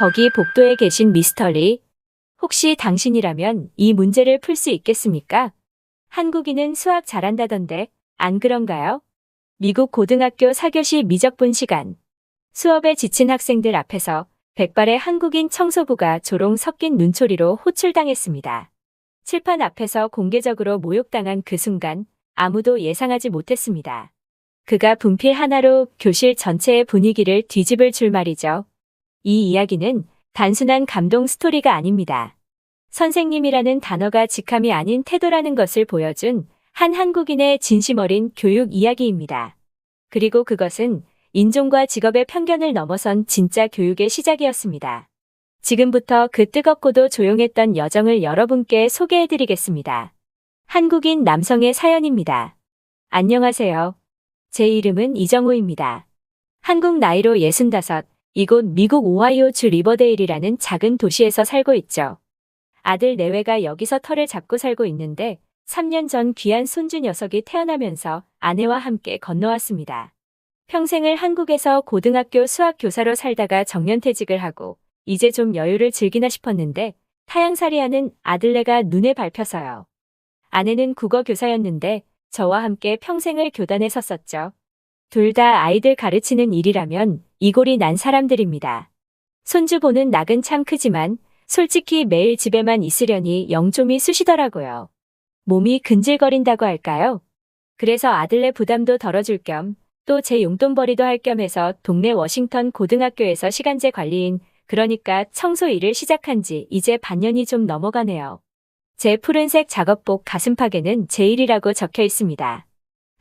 거기 복도에 계신 미스터 리. 혹시 당신이라면 이 문제를 풀 수 있겠습니까? 한국인은 수학 잘한다던데, 안 그런가요? 미국 고등학교 4교시 미적분 시간. 수업에 지친 학생들 앞에서 백발의 한국인 청소부가 조롱 섞인 눈초리로 호출당했습니다. 칠판 앞에서 공개적으로 모욕당한 그 순간 아무도 예상하지 못했습니다. 그가 분필 하나로 교실 전체의 분위기를 뒤집을 줄 말이죠. 이 이야기는 단순한 감동 스토리가 아닙니다. 선생님이라는 단어가 직함이 아닌 태도라는 것을 보여준 한 한국인의 진심 어린 교육 이야기입니다. 그리고 그것은 인종과 직업의 편견을 넘어선 진짜 교육의 시작이었습니다. 지금부터 그 뜨겁고도 조용했던 여정을 여러분께 소개해드리겠습니다. 한국인 남성의 사연입니다. 안녕하세요. 제 이름은 이정호입니다. 한국 나이로 65, 이곳 미국 오하이오주 리버데일이라는 작은 도시에서 살고 있죠. 아들 내외가 여기서 터를 잡고 살고 있는데 3년 전 귀한 손주 녀석이 태어나면서 아내와 함께 건너왔습니다. 평생을 한국에서 고등학교 수학 교사로 살다가 정년퇴직을 하고 이제 좀 여유를 즐기나 싶었는데 타양살이하는 아들네가 눈에 밟혀서요. 아내는 국어 교사였는데 저와 함께 평생을 교단에 섰었죠. 둘 다 아이들 가르치는 일이라면 이골이 난 사람들입니다. 손주 보는 낙은 참 크지만 솔직히 매일 집에만 있으려니 영좀이 쑤시더라고요. 몸이 근질거린다고 할까요? 그래서 아들네 부담도 덜어줄 겸 또 제 용돈벌이도 할 겸 해서 동네 워싱턴 고등학교에서 시간제 관리인 그러니까 청소 일을 시작한 지 이제 반년이 좀 넘어가네요. 제 푸른색 작업복 가슴팍에는 제 일이라고 적혀 있습니다.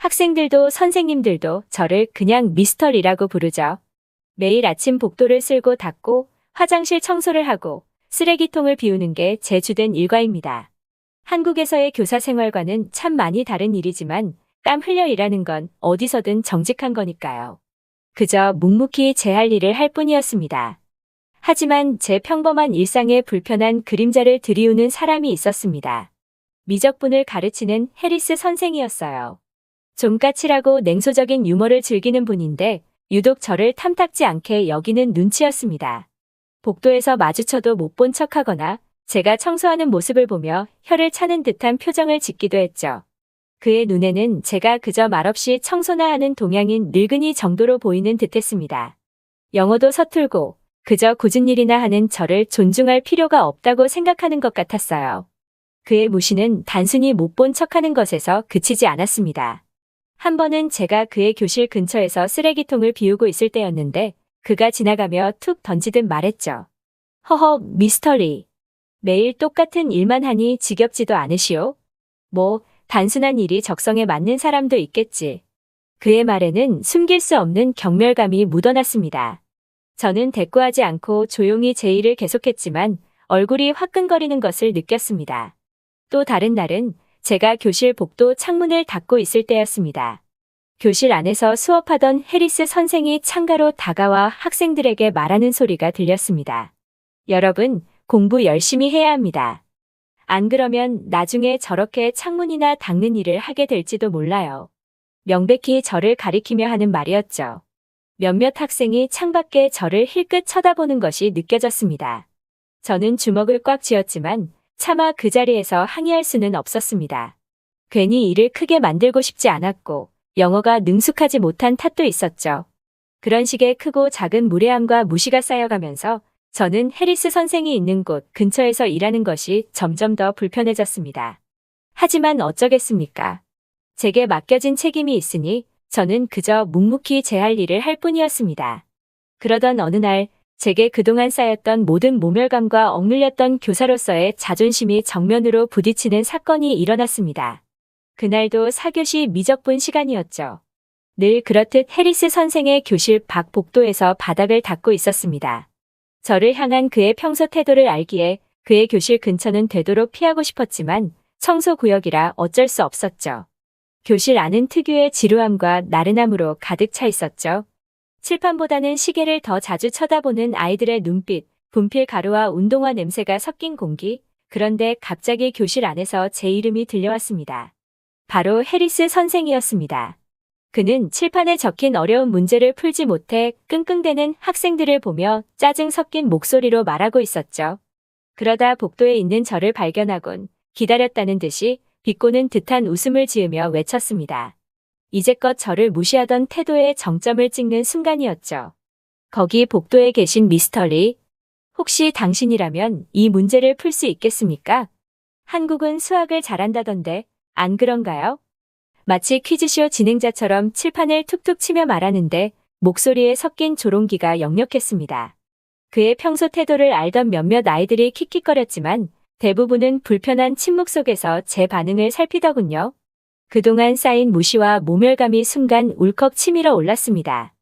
학생들도 선생님들도 저를 그냥 미스터리라고 부르죠. 매일 아침 복도를 쓸고 닦고 화장실 청소를 하고 쓰레기통을 비우는 게 제 주된 일과입니다. 한국에서의 교사 생활과는 참 많이 다른 일이지만 땀 흘려 일하는 건 어디서든 정직한 거니까요. 그저 묵묵히 제 할 일을 할 뿐이었습니다. 하지만 제 평범한 일상에 불편한 그림자를 들이우는 사람이 있었습니다. 미적분을 가르치는 해리스 선생이었어요. 좀 까칠하고 냉소적인 유머를 즐기는 분인데 유독 저를 탐탁지 않게 여기는 눈치였습니다. 복도에서 마주쳐도 못 본 척하거나 제가 청소하는 모습을 보며 혀를 차는 듯한 표정을 짓기도 했죠. 그의 눈에는 제가 그저 말없이 청소나 하는 동양인 늙은이 정도로 보이는 듯했습니다. 영어도 서툴고 그저 굳은 일이나 하는 저를 존중할 필요가 없다고 생각하는 것 같았어요. 그의 무시는 단순히 못 본 척하는 것에서 그치지 않았습니다. 한 번은 제가 그의 교실 근처에서 쓰레기통을 비우고 있을 때였는데 그가 지나가며 툭 던지듯 말했죠. 허허, 미스터리. 매일 똑같은 일만 하니 지겹지도 않으시오? 뭐, 단순한 일이 적성에 맞는 사람도 있겠지. 그의 말에는 숨길 수 없는 경멸감이 묻어났습니다. 저는 대꾸하지 않고 조용히 제 일을 계속했지만 얼굴이 화끈거리는 것을 느꼈습니다. 또 다른 날은 제가 교실 복도 창문을 닫고 있을 때였습니다. 교실 안에서 수업하던 해리스 선생이 창가로 다가와 학생들에게 말하는 소리가 들렸습니다. 여러분, 공부 열심히 해야 합니다. 안 그러면 나중에 저렇게 창문이나 닦는 일을 하게 될지도 몰라요. 명백히 저를 가리키며 하는 말이었죠. 몇몇 학생이 창밖에 저를 힐끗 쳐다보는 것이 느껴졌습니다. 저는 주먹을 꽉 쥐었지만 차마 그 자리에서 항의할 수는 없었습니다. 괜히 일을 크게 만들고 싶지 않았고 영어가 능숙하지 못한 탓도 있었죠. 그런 식의 크고 작은 무례함과 무시가 쌓여가면서 저는 해리스 선생이 있는 곳 근처에서 일하는 것이 점점 더 불편해졌습니다. 하지만 어쩌겠습니까? 제게 맡겨진 책임이 있으니 저는 그저 묵묵히 제 할 일을 할 뿐이었습니다. 그러던 어느 날 제게 그동안 쌓였던 모든 모멸감과 억눌렸던 교사로서의 자존심이 정면으로 부딪히는 사건이 일어났습니다. 그날도 사교시 미적분 시간이었죠. 늘 그렇듯 해리스 선생의 교실 밖 복도에서 바닥을 닦고 있었습니다. 저를 향한 그의 평소 태도를 알기에 그의 교실 근처는 되도록 피하고 싶었지만 청소 구역이라 어쩔 수 없었죠. 교실 안은 특유의 지루함과 나른함으로 가득 차 있었죠. 칠판보다는 시계를 더 자주 쳐다보는 아이들의 눈빛, 분필 가루와 운동화 냄새가 섞인 공기, 그런데 갑자기 교실 안에서 제 이름이 들려왔습니다. 바로 해리스 선생이었습니다. 그는 칠판에 적힌 어려운 문제를 풀지 못해 끙끙대는 학생들을 보며 짜증 섞인 목소리로 말하고 있었죠. 그러다 복도에 있는 저를 발견하곤 기다렸다는 듯이 비꼬는 듯한 웃음을 지으며 외쳤습니다. 이제껏 저를 무시하던 태도에 정점을 찍는 순간이었죠. 거기 복도에 계신 미스터리. 혹시 당신이라면 이 문제를 풀 수 있겠습니까? 한국은 수학을 잘한다던데 안 그런가요? 마치 퀴즈쇼 진행자처럼 칠판을 툭툭 치며 말하는데 목소리에 섞인 조롱기가 역력했습니다. 그의 평소 태도를 알던 몇몇 아이들이 킥킥거렸지만 대부분은 불편한 침묵 속에서 제 반응을 살피더군요. 그동안 쌓인 무시와 모멸감이 순간 울컥 치밀어 올랐습니다.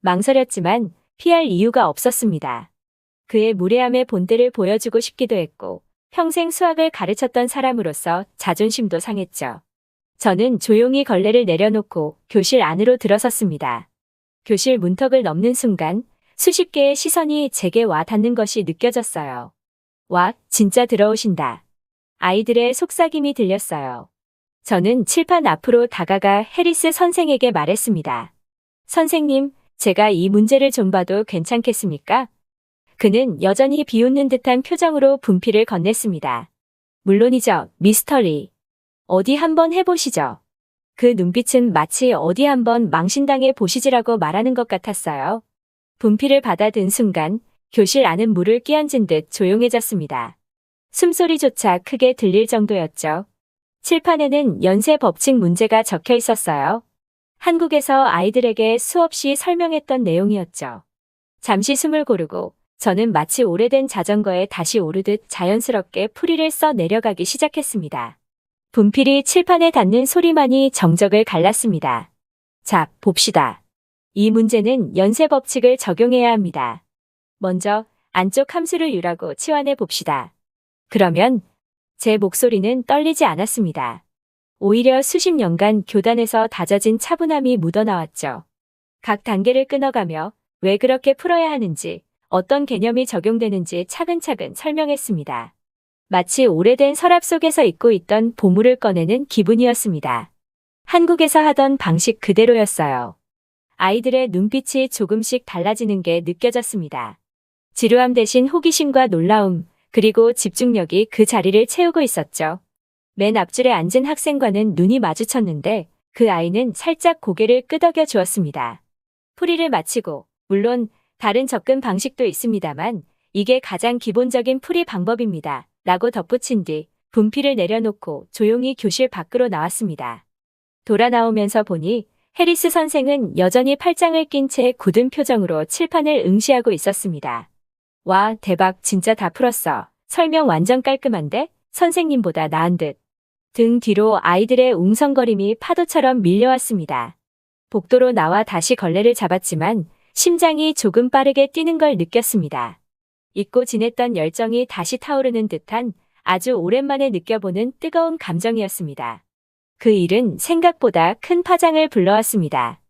망설였지만 피할 이유가 없었습니다. 그의 무례함의 본때를 보여주고 싶기도 했고 평생 수학을 가르쳤던 사람으로서 자존심도 상했죠. 저는 조용히 걸레를 내려놓고 교실 안으로 들어섰습니다. 교실 문턱을 넘는 순간 수십 개의 시선이 제게 와 닿는 것이 느껴졌어요. 와, 진짜 들어오신다. 아이들의 속삭임이 들렸어요. 저는 칠판 앞으로 다가가 해리스 선생에게 말했습니다. 선생님, 제가 이 문제를 좀 봐도 괜찮겠습니까? 그는 여전히 비웃는 듯한 표정으로 분필을 건넸습니다. 물론이죠, 미스터리. 어디 한번 해보시죠. 그 눈빛은 마치 어디 한번 망신당해 보시지라고 말하는 것 같았어요. 분필을 받아든 순간 교실 안은 물을 끼얹은 듯 조용해졌습니다. 숨소리조차 크게 들릴 정도였죠. 칠판에는 연쇄 법칙 문제가 적혀 있었어요. 한국에서 아이들에게 수없이 설명했던 내용이었죠. 잠시 숨을 고르고 저는 마치 오래된 자전거에 다시 오르듯 자연스럽게 풀이를 써 내려가기 시작했습니다. 분필이 칠판에 닿는 소리만이 정적을 갈랐습니다. 자, 봅시다. 이 문제는 연쇄 법칙을 적용해야 합니다. 먼저 안쪽 함수를 유라고 치환해 봅시다. 그러면 제 목소리는 떨리지 않았습니다. 오히려 수십 년간 교단에서 다져진 차분함이 묻어나왔죠. 각 단계를 끊어가며 왜 그렇게 풀어야 하는지, 어떤 개념이 적용되는지 차근차근 설명했습니다. 마치 오래된 서랍 속에서 잊고 있던 보물을 꺼내는 기분이었습니다. 한국에서 하던 방식 그대로였어요. 아이들의 눈빛이 조금씩 달라지는 게 느껴졌습니다. 지루함 대신 호기심과 놀라움, 그리고 집중력이 그 자리를 채우고 있었죠. 맨 앞줄에 앉은 학생과는 눈이 마주쳤는데 그 아이는 살짝 고개를 끄덕여 주었습니다. 풀이를 마치고, 물론 다른 접근 방식도 있습니다만 이게 가장 기본적인 풀이 방법입니다. 라고 덧붙인 뒤 분필을 내려놓고 조용히 교실 밖으로 나왔습니다. 돌아 나오면서 보니 해리스 선생은 여전히 팔짱을 낀 채 굳은 표정으로 칠판을 응시하고 있었습니다. 와, 대박, 진짜 다 풀었어. 설명 완전 깔끔한데? 선생님보다 나은 듯. 등 뒤로 아이들의 웅성거림이 파도처럼 밀려왔습니다. 복도로 나와 다시 걸레를 잡았지만 심장이 조금 빠르게 뛰는 걸 느꼈습니다. 잊고 지냈던 열정이 다시 타오르는 듯한 아주 오랜만에 느껴보는 뜨거운 감정이었습니다. 그 일은 생각보다 큰 파장을 불러왔습니다.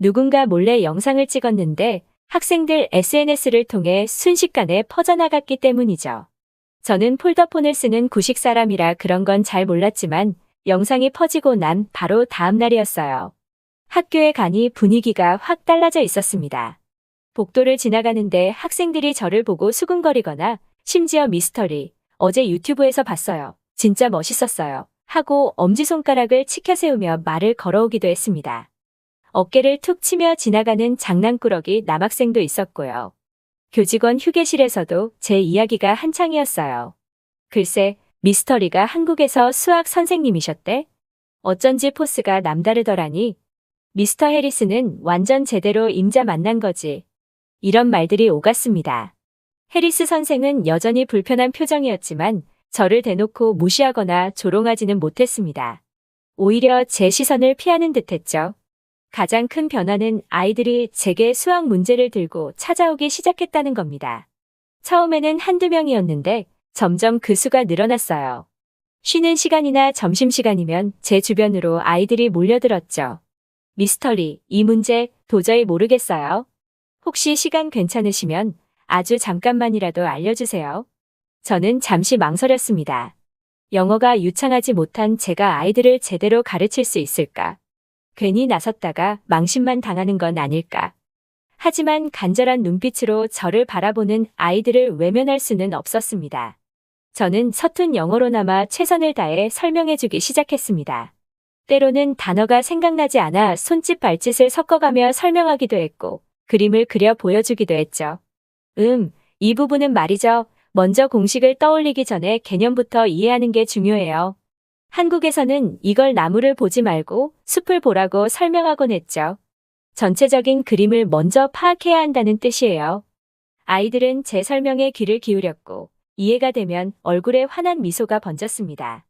누군가 몰래 영상을 찍었는데 학생들 SNS를 통해 순식간에 퍼져나갔기 때문이죠. 저는 폴더폰을 쓰는 구식 사람이라 그런 건 잘 몰랐지만 영상이 퍼지고 난 바로 다음 날이었어요. 학교에 가니 분위기가 확 달라져 있었습니다. 복도를 지나가는데 학생들이 저를 보고 수근거리거나 심지어 미스터리, 어제 유튜브에서 봤어요. 진짜 멋있었어요. 하고 엄지손가락을 치켜 세우며 말을 걸어오기도 했습니다. 어깨를 툭 치며 지나가는 장난꾸러기 남학생도 있었고요. 교직원 휴게실에서도 제 이야기가 한창이었어요. 글쎄, 미스터리가 한국에서 수학 선생님이셨대? 어쩐지 포스가 남다르더라니. 미스터 해리스는 완전 제대로 임자 만난 거지. 이런 말들이 오갔습니다. 해리스 선생은 여전히 불편한 표정이었지만 저를 대놓고 무시하거나 조롱하지는 못했습니다. 오히려 제 시선을 피하는 듯 했죠. 가장 큰 변화는 아이들이 제게 수학 문제를 들고 찾아오기 시작했다는 겁니다. 처음에는 한두 명이었는데 점점 그 수가 늘어났어요. 쉬는 시간이나 점심시간이면 제 주변으로 아이들이 몰려들었죠. 미스터리, 이 문제 도저히 모르겠어요. 혹시 시간 괜찮으시면 아주 잠깐만이라도 알려주세요. 저는 잠시 망설였습니다. 영어가 유창하지 못한 제가 아이들을 제대로 가르칠 수 있을까? 괜히 나섰다가 망신만 당하는 건 아닐까. 하지만 간절한 눈빛으로 저를 바라보는 아이들을 외면할 수는 없었습니다. 저는 서툰 영어로나마 최선을 다해 설명해주기 시작했습니다. 때로는 단어가 생각나지 않아 손짓 발짓을 섞어가며 설명하기도 했고, 그림을 그려 보여주기도 했죠. 음, 이 부분은 말이죠. 먼저 공식을 떠올리기 전에 개념부터 이해하는 게 중요해요. 한국에서는 이걸 나무를 보지 말고 숲을 보라고 설명하곤 했죠. 전체적인 그림을 먼저 파악해야 한다는 뜻이에요. 아이들은 제 설명에 귀를 기울였고, 이해가 되면 얼굴에 환한 미소가 번졌습니다.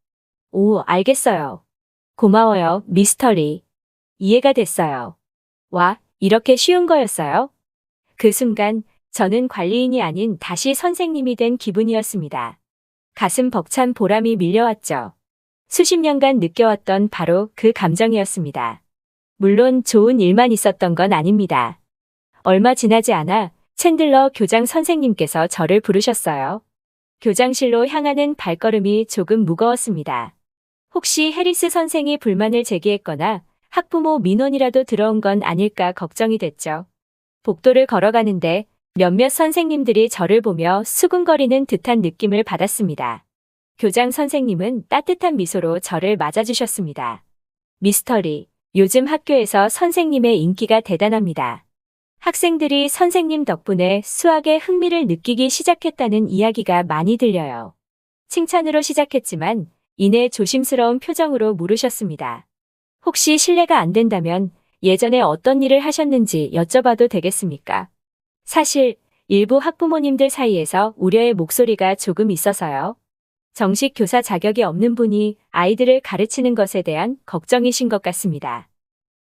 오, 알겠어요. 고마워요, 미스터리. 이해가 됐어요. 와, 이렇게 쉬운 거였어요? 그 순간 저는 관리인이 아닌 다시 선생님이 된 기분이었습니다. 가슴 벅찬 보람이 밀려왔죠. 수십 년간 느껴왔던 바로 그 감정이었습니다. 물론 좋은 일만 있었던 건 아닙니다. 얼마 지나지 않아 챈들러 교장 선생님께서 저를 부르셨어요. 교장실로 향하는 발걸음이 조금 무거웠습니다. 혹시 해리스 선생이 불만을 제기했거나 학부모 민원이라도 들어온 건 아닐까 걱정이 됐죠. 복도를 걸어가는데 몇몇 선생님들이 저를 보며 수군거리는 듯한 느낌을 받았습니다. 교장 선생님은 따뜻한 미소로 저를 맞아주셨습니다. 미스터리, 요즘 학교에서 선생님의 인기가 대단합니다. 학생들이 선생님 덕분에 수학에 흥미를 느끼기 시작했다는 이야기가 많이 들려요. 칭찬으로 시작했지만 이내 조심스러운 표정으로 물으셨습니다. 혹시 실례가 안 된다면 예전에 어떤 일을 하셨는지 여쭤봐도 되겠습니까? 사실 일부 학부모님들 사이에서 우려의 목소리가 조금 있어서요. 정식 교사 자격이 없는 분이 아이들을 가르치는 것에 대한 걱정이신 것 같습니다.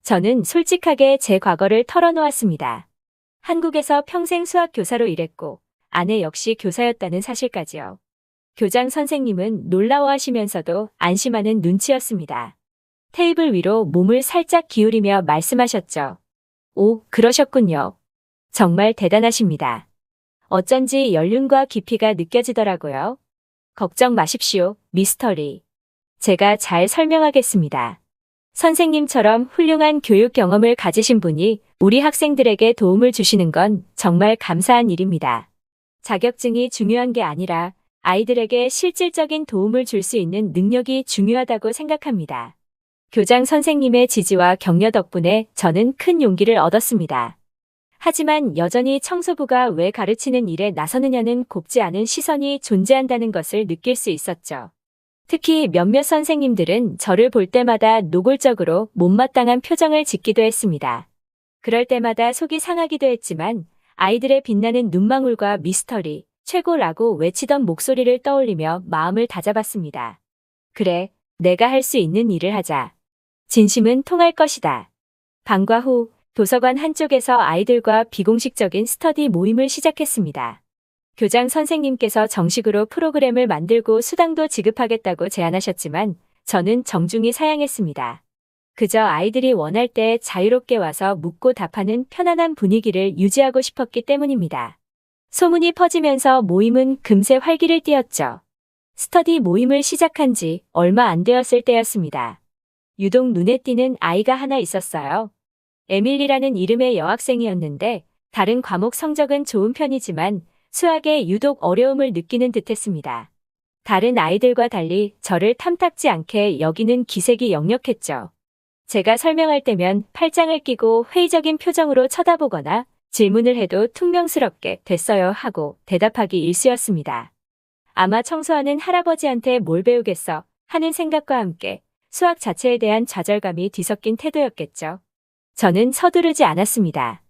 저는 솔직하게 제 과거를 털어놓았습니다. 한국에서 평생 수학 교사로 일했고 아내 역시 교사였다는 사실까지요. 교장 선생님은 놀라워하시면서도 안심하는 눈치였습니다. 테이블 위로 몸을 살짝 기울이며 말씀하셨죠. 오, 그러셨군요. 정말 대단하십니다. 어쩐지 연륜과 깊이가 느껴지더라고요. 걱정 마십시오, 미스터리. 제가 잘 설명하겠습니다. 선생님처럼 훌륭한 교육 경험을 가지신 분이 우리 학생들에게 도움을 주시는 건 정말 감사한 일입니다. 자격증이 중요한 게 아니라 아이들에게 실질적인 도움을 줄 수 있는 능력이 중요하다고 생각합니다. 교장 선생님의 지지와 격려 덕분에 저는 큰 용기를 얻었습니다. 하지만 여전히 청소부가 왜 가르치는 일에 나서느냐는 곱지 않은 시선이 존재한다는 것을 느낄 수 있었죠. 특히 몇몇 선생님들은 저를 볼 때마다 노골적으로 못마땅한 표정을 짓기도 했습니다. 그럴 때마다 속이 상하기도 했지만 아이들의 빛나는 눈망울과 미스터리, 최고라고 외치던 목소리를 떠올리며 마음을 다잡았습니다. 그래, 내가 할 수 있는 일을 하자. 진심은 통할 것이다. 방과 후 도서관 한쪽에서 아이들과 비공식적인 스터디 모임을 시작했습니다. 교장 선생님께서 정식으로 프로그램을 만들고 수당도 지급하겠다고 제안하셨지만 저는 정중히 사양했습니다. 그저 아이들이 원할 때 자유롭게 와서 묻고 답하는 편안한 분위기를 유지하고 싶었기 때문입니다. 소문이 퍼지면서 모임은 금세 활기를 띠었죠. 스터디 모임을 시작한 지 얼마 안 되었을 때였습니다. 유독 눈에 띄는 아이가 하나 있었어요. 에밀리라는 이름의 여학생이었는데 다른 과목 성적은 좋은 편이지만 수학에 유독 어려움을 느끼는 듯했습니다. 다른 아이들과 달리 저를 탐탁지 않게 여기는 기색이 역력했죠. 제가 설명할 때면 팔짱을 끼고 회의적인 표정으로 쳐다보거나 질문을 해도 퉁명스럽게 됐어요 하고 대답하기 일쑤였습니다. 아마 청소하는 할아버지한테 뭘 배우겠어 하는 생각과 함께 수학 자체에 대한 좌절감이 뒤섞인 태도였겠죠. 저는 서두르지 않았습니다.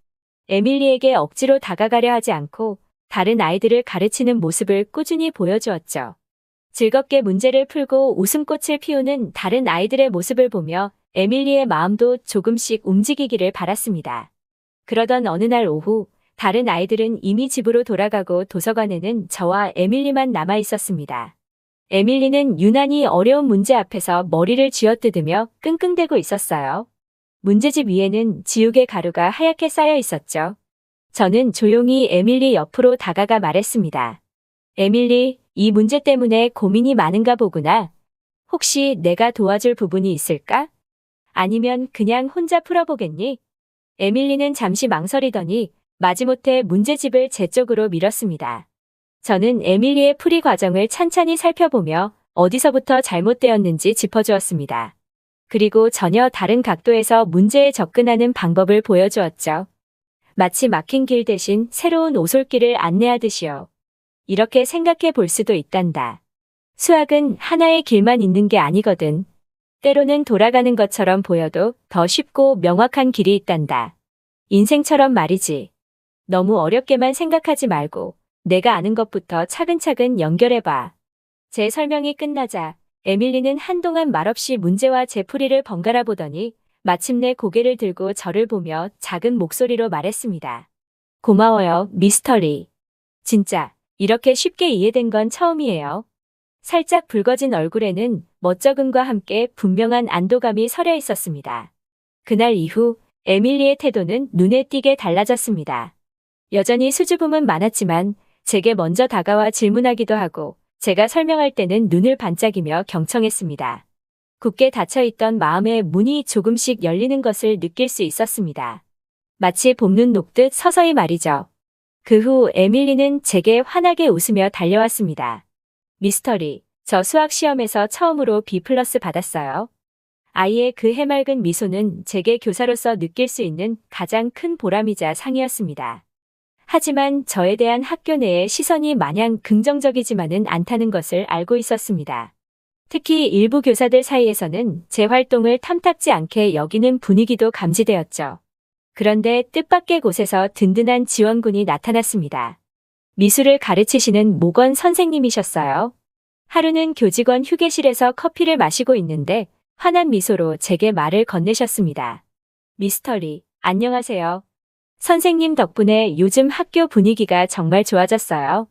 에밀리에게 억지로 다가가려 하지 않고 다른 아이들을 가르치는 모습을 꾸준히 보여주었죠. 즐겁게 문제를 풀고 웃음꽃을 피우는 다른 아이들의 모습을 보며 에밀리의 마음도 조금씩 움직이기를 바랐습니다. 그러던 어느 날 오후 다른 아이들은 이미 집으로 돌아가고 도서관에는 저와 에밀리만 남아 있었습니다. 에밀리는 유난히 어려운 문제 앞에서 머리를 쥐어뜯으며 끙끙대고 있었어요. 문제집 위에는 지우개 가루가 하얗게 쌓여 있었죠. 저는 조용히 에밀리 옆으로 다가가 말했습니다. 에밀리, 이 문제 때문에 고민이 많은가 보구나. 혹시 내가 도와줄 부분이 있을까? 아니면 그냥 혼자 풀어보겠니? 에밀리는 잠시 망설이더니 마지못해 문제집을 제 쪽으로 밀었습니다. 저는 에밀리의 풀이 과정을 찬찬히 살펴보며 어디서부터 잘못되었는지 짚어주었습니다. 그리고 전혀 다른 각도에서 문제에 접근하는 방법을 보여주었죠. 마치 막힌 길 대신 새로운 오솔길을 안내하듯이요. 이렇게 생각해 볼 수도 있단다. 수학은 하나의 길만 있는 게 아니거든. 때로는 돌아가는 것처럼 보여도 더 쉽고 명확한 길이 있단다. 인생처럼 말이지. 너무 어렵게만 생각하지 말고 내가 아는 것부터 차근차근 연결해봐. 제 설명이 끝나자 에밀리는 한동안 말없이 문제와 제 풀이를 번갈아 보더니 마침내 고개를 들고 저를 보며 작은 목소리로 말했습니다. 고마워요, 미스터리. 진짜 이렇게 쉽게 이해된 건 처음이에요. 살짝 붉어진 얼굴에는 멋쩍음과 함께 분명한 안도감이 서려 있었습니다. 그날 이후 에밀리의 태도는 눈에 띄게 달라졌습니다. 여전히 수줍음은 많았지만 제게 먼저 다가와 질문하기도 하고 제가 설명할 때는 눈을 반짝이며 경청했습니다. 굳게 닫혀있던 마음의 문이 조금씩 열리는 것을 느낄 수 있었습니다. 마치 봄눈 녹듯 서서히 말이죠. 그 후 에밀리는 제게 환하게 웃으며 달려왔습니다. 미스터리, 저 수학 시험에서 처음으로 B 플러스 받았어요. 아이의 그 해맑은 미소는 제게 교사로서 느낄 수 있는 가장 큰 보람이자 상이었습니다. 하지만 저에 대한 학교 내의 시선이 마냥 긍정적이지만은 않다는 것을 알고 있었습니다. 특히 일부 교사들 사이에서는 제 활동을 탐탁지 않게 여기는 분위기도 감지되었죠. 그런데 뜻밖의 곳에서 든든한 지원군이 나타났습니다. 미술을 가르치시는 모건 선생님이셨어요. 하루는 교직원 휴게실에서 커피를 마시고 있는데 환한 미소로 제게 말을 건네셨습니다. 미스터리, 안녕하세요. 선생님 덕분에 요즘 학교 분위기가 정말 좋아졌어요.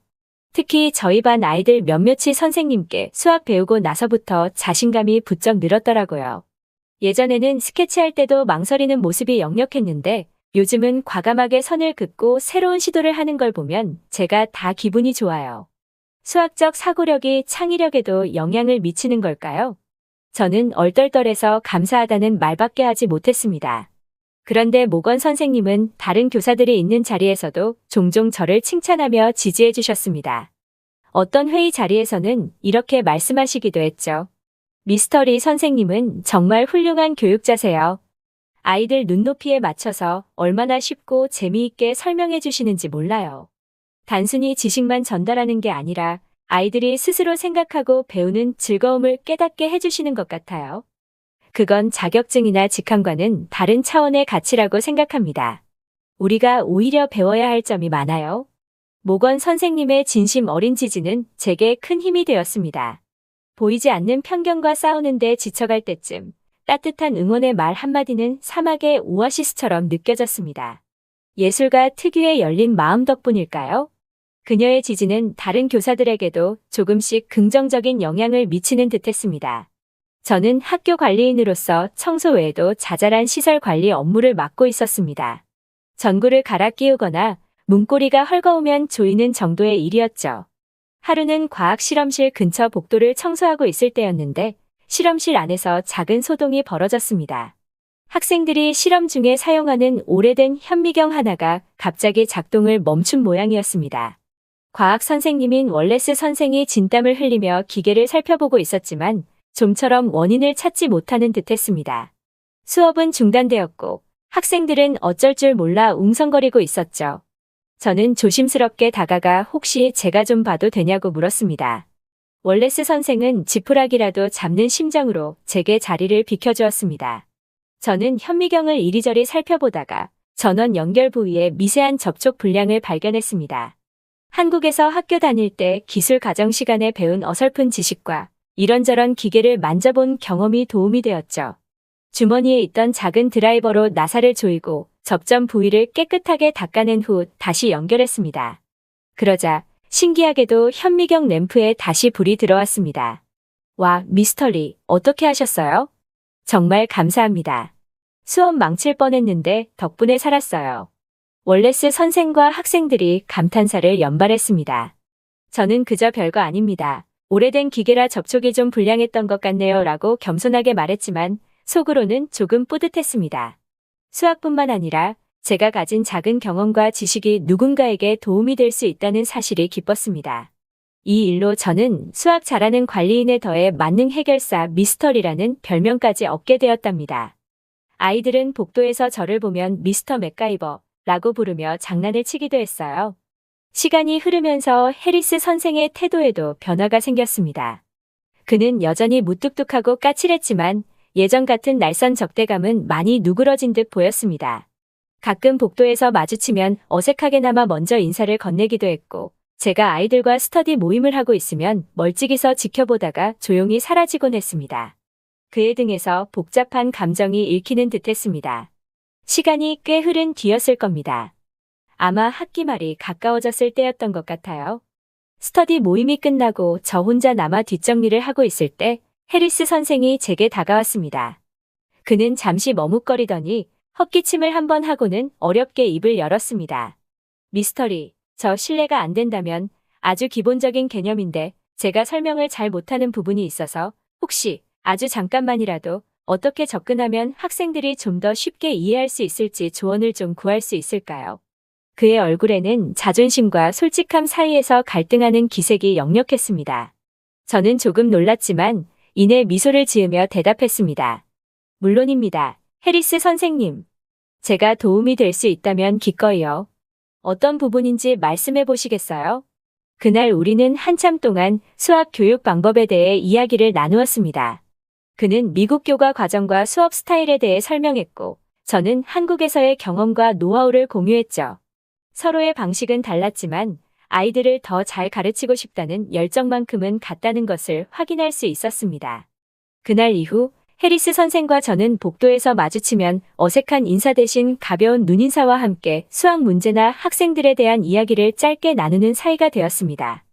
특히 저희 반 아이들 몇몇이 선생님께 수학 배우고 나서부터 자신감이 부쩍 늘었더라고요. 예전에는 스케치할 때도 망설이는 모습이 역력했는데 요즘은 과감하게 선을 긋고 새로운 시도를 하는 걸 보면 제가 다 기분이 좋아요. 수학적 사고력이 창의력에도 영향을 미치는 걸까요? 저는 얼떨떨해서 감사하다는 말밖에 하지 못했습니다. 그런데 모건 선생님은 다른 교사들이 있는 자리에서도 종종 저를 칭찬하며 지지해 주셨습니다. 어떤 회의 자리에서는 이렇게 말씀하시기도 했죠. 미스터리 선생님은 정말 훌륭한 교육자세요. 아이들 눈높이에 맞춰서 얼마나 쉽고 재미있게 설명해 주시는지 몰라요. 단순히 지식만 전달하는 게 아니라 아이들이 스스로 생각하고 배우는 즐거움을 깨닫게 해주시는 것 같아요. 그건 자격증이나 직함과는 다른 차원의 가치라고 생각합니다. 우리가 오히려 배워야 할 점이 많아요. 모건 선생님의 진심 어린 지지는 제게 큰 힘이 되었습니다. 보이지 않는 편견과 싸우는데 지쳐갈 때쯤 따뜻한 응원의 말 한마디는 사막의 오아시스처럼 느껴졌습니다. 예술가 특유의 열린 마음 덕분일까요? 그녀의 지지는 다른 교사들에게도 조금씩 긍정적인 영향을 미치는 듯 했습니다. 저는 학교 관리인으로서 청소 외에도 자잘한 시설 관리 업무를 맡고 있었습니다. 전구를 갈아 끼우거나 문고리가 헐거우면 조이는 정도의 일이었죠. 하루는 과학 실험실 근처 복도를 청소하고 있을 때였는데 실험실 안에서 작은 소동이 벌어졌습니다. 학생들이 실험 중에 사용하는 오래된 현미경 하나가 갑자기 작동을 멈춘 모양이었습니다. 과학 선생님인 월레스 선생이 진땀을 흘리며 기계를 살펴보고 있었지만 좀처럼 원인을 찾지 못하는 듯 했습니다. 수업은 중단되었고 학생들은 어쩔 줄 몰라 웅성거리고 있었죠. 저는 조심스럽게 다가가 혹시 제가 좀 봐도 되냐고 물었습니다. 월레스 선생은 지푸라기라도 잡는 심정으로 제게 자리를 비켜주었습니다. 저는 현미경을 이리저리 살펴보다가 전원 연결 부위에 미세한 접촉 불량을 발견했습니다. 한국에서 학교 다닐 때 기술 가정 시간에 배운 어설픈 지식과 이런저런 기계를 만져본 경험이 도움이 되었죠. 주머니에 있던 작은 드라이버로 나사를 조이고 접점 부위를 깨끗하게 닦아낸 후 다시 연결했습니다. 그러자 신기하게도 현미경 램프에 다시 불이 들어왔습니다. 와, 미스터리, 어떻게 하셨어요? 정말 감사합니다. 수업 망칠 뻔했는데 덕분에 살았어요. 월레스 선생과 학생들이 감탄사를 연발했습니다. 저는 그저 별거 아닙니다. 오래된 기계라 접촉이 좀 불량했던 것 같네요 라고 겸손하게 말했지만 속으로는 조금 뿌듯했습니다. 수학뿐만 아니라 제가 가진 작은 경험과 지식이 누군가에게 도움이 될 수 있다는 사실이 기뻤습니다. 이 일로 저는 수학 잘하는 관리인에 더해 만능 해결사 미스터리라는 별명까지 얻게 되었답니다. 아이들은 복도에서 저를 보면 미스터 맥가이버 라고 부르며 장난을 치기도 했어요. 시간이 흐르면서 해리스 선생의 태도에도 변화가 생겼습니다. 그는 여전히 무뚝뚝하고 까칠했지만 예전 같은 날선 적대감은 많이 누그러진 듯 보였습니다. 가끔 복도에서 마주치면 어색하게나마 먼저 인사를 건네기도 했고, 제가 아이들과 스터디 모임을 하고 있으면 멀찍이 서 지켜보다가 조용히 사라지곤 했습니다. 그의 등에서 복잡한 감정이 읽히는 듯 했습니다. 시간이 꽤 흐른 뒤였을 겁니다. 아마 학기 말이 가까워졌을 때였던 것 같아요. 스터디 모임이 끝나고 저 혼자 남아 뒷정리를 하고 있을 때 해리스 선생이 제게 다가왔습니다. 그는 잠시 머뭇거리더니 헛기침을 한 번 하고는 어렵게 입을 열었습니다. 미스터리, 저 실례가 안 된다면 아주 기본적인 개념인데 제가 설명을 잘 못하는 부분이 있어서 혹시 아주 잠깐만이라도 어떻게 접근하면 학생들이 좀 더 쉽게 이해할 수 있을지 조언을 좀 구할 수 있을까요? 그의 얼굴에는 자존심과 솔직함 사이에서 갈등하는 기색이 역력했습니다. 저는 조금 놀랐지만 이내 미소를 지으며 대답했습니다. 물론입니다. 해리스 선생님. 제가 도움이 될 수 있다면 기꺼이요. 어떤 부분인지 말씀해 보시겠어요? 그날 우리는 한참 동안 수학 교육 방법에 대해 이야기를 나누었습니다. 그는 미국 교과 과정과 수업 스타일에 대해 설명했고, 저는 한국에서의 경험과 노하우를 공유했죠. 서로의 방식은 달랐지만 아이들을 더 잘 가르치고 싶다는 열정만큼은 같다는 것을 확인할 수 있었습니다. 그날 이후 해리스 선생과 저는 복도에서 마주치면 어색한 인사 대신 가벼운 눈인사와 함께 수학 문제나 학생들에 대한 이야기를 짧게 나누는 사이가 되었습니다.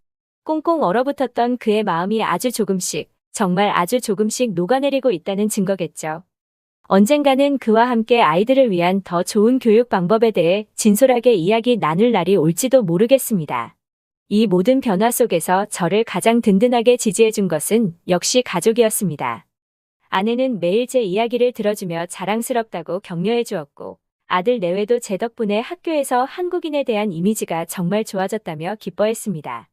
꽁꽁 얼어붙었던 그의 마음이 아주 조금씩, 정말 아주 조금씩 녹아내리고 있다는 증거겠죠. 언젠가는 그와 함께 아이들을 위한 더 좋은 교육 방법에 대해 진솔하게 이야기 나눌 날이 올지도 모르겠습니다. 이 모든 변화 속에서 저를 가장 든든하게 지지해준 것은 역시 가족이었습니다. 아내는 매일 제 이야기를 들어주며 자랑스럽다고 격려해 주었고, 아들 내외도 제 덕분에 학교에서 한국인에 대한 이미지가 정말 좋아졌다며 기뻐했습니다.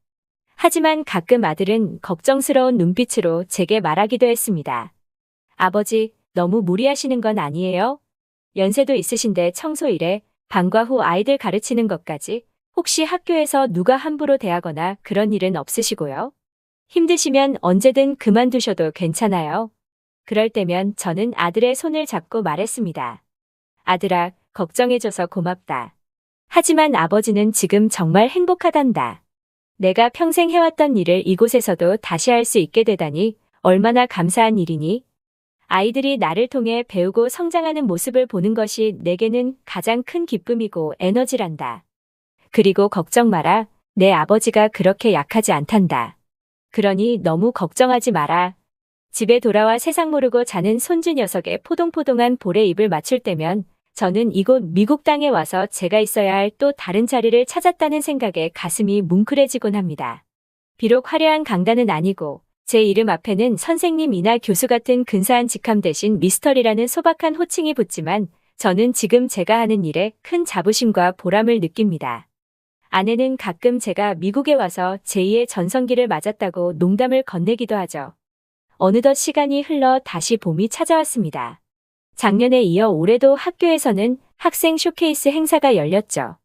하지만 가끔 아들은 걱정스러운 눈빛으로 제게 말하기도 했습니다. 아버지, 너무 무리하시는 건 아니에요? 연세도 있으신데 청소 일에 방과 후 아이들 가르치는 것까지 혹시 학교에서 누가 함부로 대하거나 그런 일은 없으시고요? 힘드시면 언제든 그만두셔도 괜찮아요. 그럴 때면 저는 아들의 손을 잡고 말했습니다. 아들아, 걱정해줘서 고맙다. 하지만 아버지는 지금 정말 행복하단다. 내가 평생 해왔던 일을 이곳에서도 다시 할 수 있게 되다니 얼마나 감사한 일이니? 아이들이 나를 통해 배우고 성장하는 모습을 보는 것이 내게는 가장 큰 기쁨이고 에너지란다. 그리고 걱정 마라. 내 아버지가 그렇게 약하지 않단다. 그러니 너무 걱정하지 마라. 집에 돌아와 세상 모르고 자는 손주 녀석의 포동포동한 볼에 입을 맞출 때면 저는 이곳 미국 땅에 와서 제가 있어야 할 또 다른 자리를 찾았다는 생각에 가슴이 뭉클해지곤 합니다. 비록 화려한 강단은 아니고 제 이름 앞에는 선생님이나 교수 같은 근사한 직함 대신 미스터리라는 소박한 호칭이 붙지만 저는 지금 제가 하는 일에 큰 자부심과 보람을 느낍니다. 아내는 가끔 제가 미국에 와서 제2의 전성기를 맞았다고 농담을 건네기도 하죠. 어느덧 시간이 흘러 다시 봄이 찾아왔습니다. 작년에 이어 올해도 학교에서는 학생 쇼케이스 행사가 열렸죠.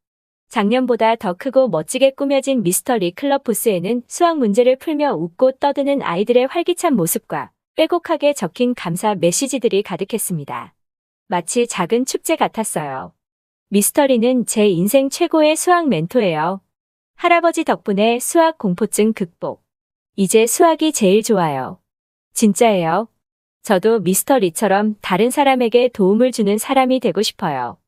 작년보다 더 크고 멋지게 꾸며진 미스터리 클럽 부스에는 수학 문제를 풀며 웃고 떠드는 아이들의 활기찬 모습과 빼곡하게 적힌 감사 메시지들이 가득했습니다. 마치 작은 축제 같았어요. 미스터리는 제 인생 최고의 수학 멘토예요. 할아버지 덕분에 수학 공포증 극복. 이제 수학이 제일 좋아요. 진짜예요. 저도 미스터 리처럼 다른 사람에게 도움을 주는 사람이 되고 싶어요.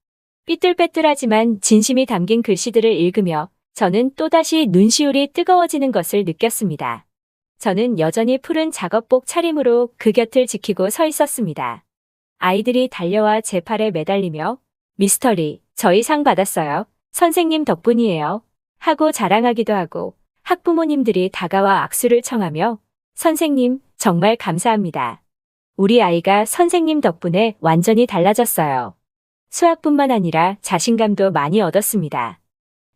삐뚤빼뚤하지만 진심이 담긴 글씨들을 읽으며 저는 또다시 눈시울이 뜨거워지는 것을 느꼈습니다. 저는 여전히 푸른 작업복 차림으로 그 곁을 지키고 서 있었습니다. 아이들이 달려와 제 팔에 매달리며 미스터리, 저희 상 받았어요. 선생님 덕분이에요. 하고 자랑하기도 하고 학부모님들이 다가와 악수를 청하며 선생님, 정말 감사합니다. 우리 아이가 선생님 덕분에 완전히 달라졌어요. 수학뿐만 아니라 자신감도 많이 얻었습니다.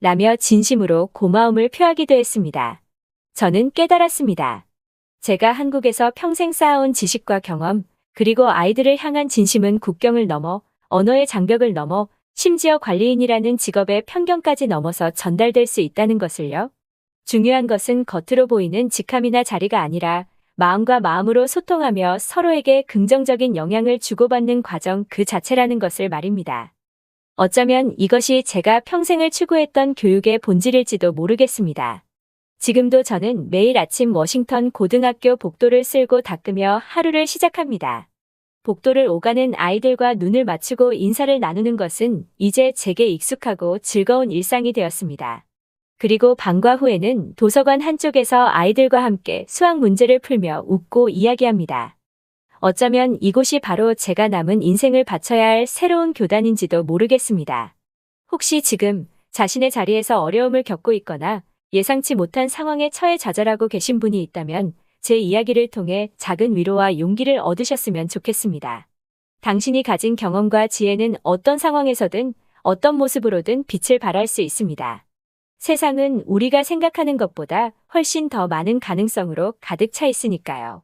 라며 진심으로 고마움을 표하기도 했습니다. 저는 깨달았습니다. 제가 한국에서 평생 쌓아온 지식과 경험, 그리고 아이들을 향한 진심은 국경을 넘어 언어의 장벽을 넘어 심지어 관리인이라는 직업의 편견까지 넘어서 전달될 수 있다는 것을요. 중요한 것은 겉으로 보이는 직함이나 자리가 아니라 마음과 마음으로 소통하며 서로에게 긍정적인 영향을 주고받는 과정 그 자체라는 것을 말입니다. 어쩌면 이것이 제가 평생을 추구했던 교육의 본질일지도 모르겠습니다. 지금도 저는 매일 아침 워싱턴 고등학교 복도를 쓸고 닦으며 하루를 시작합니다. 복도를 오가는 아이들과 눈을 맞추고 인사를 나누는 것은 이제 제게 익숙하고 즐거운 일상이 되었습니다. 그리고 방과 후에는 도서관 한쪽에서 아이들과 함께 수학 문제를 풀며 웃고 이야기합니다. 어쩌면 이곳이 바로 제가 남은 인생을 바쳐야 할 새로운 교단인지도 모르겠습니다. 혹시 지금 자신의 자리에서 어려움을 겪고 있거나 예상치 못한 상황에 처해 좌절하고 계신 분이 있다면 제 이야기를 통해 작은 위로와 용기를 얻으셨으면 좋겠습니다. 당신이 가진 경험과 지혜는 어떤 상황에서든 어떤 모습으로든 빛을 발할 수 있습니다. 세상은 우리가 생각하는 것보다 훨씬 더 많은 가능성으로 가득 차 있으니까요.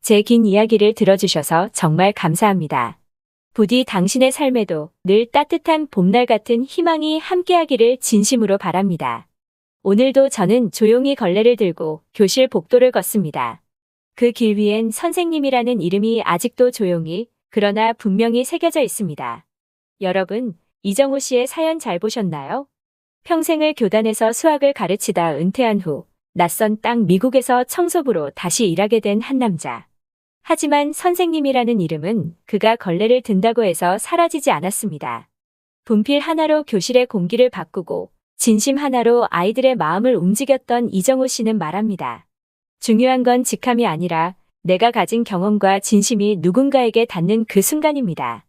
제 긴 이야기를 들어주셔서 정말 감사합니다. 부디 당신의 삶에도 늘 따뜻한 봄날 같은 희망이 함께하기를 진심으로 바랍니다. 오늘도 저는 조용히 걸레를 들고 교실 복도를 걷습니다. 그 길 위엔 선생님이라는 이름이 아직도 조용히, 그러나 분명히 새겨져 있습니다. 여러분, 이정호 씨의 사연 잘 보셨나요? 평생을 교단에서 수학을 가르치다 은퇴한 후 낯선 땅 미국에서 청소부로 다시 일하게 된 한 남자. 하지만 선생님이라는 이름은 그가 걸레를 든다고 해서 사라지지 않았습니다. 분필 하나로 교실의 공기를 바꾸고 진심 하나로 아이들의 마음을 움직였던 이정호 씨는 말합니다. 중요한 건 직함이 아니라 내가 가진 경험과 진심이 누군가에게 닿는 그 순간입니다.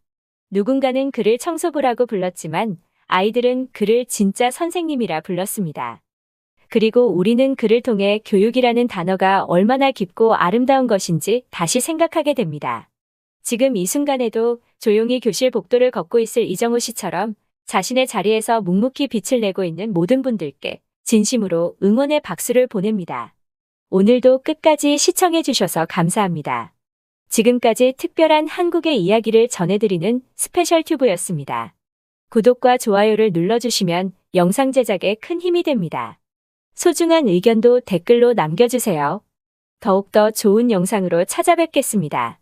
누군가는 그를 청소부라고 불렀지만 아이들은 그를 진짜 선생님이라 불렀습니다. 그리고 우리는 그를 통해 교육이라는 단어가 얼마나 깊고 아름다운 것인지 다시 생각하게 됩니다. 지금 이 순간에도 조용히 교실 복도를 걷고 있을 이정우 씨처럼 자신의 자리에서 묵묵히 빛을 내고 있는 모든 분들께 진심으로 응원의 박수를 보냅니다. 오늘도 끝까지 시청해주셔서 감사합니다. 지금까지 특별한 한국의 이야기를 전해드리는 스페셜 튜브였습니다. 구독과 좋아요를 눌러주시면 영상 제작에 큰 힘이 됩니다. 소중한 의견도 댓글로 남겨주세요. 더욱더 좋은 영상으로 찾아뵙겠습니다.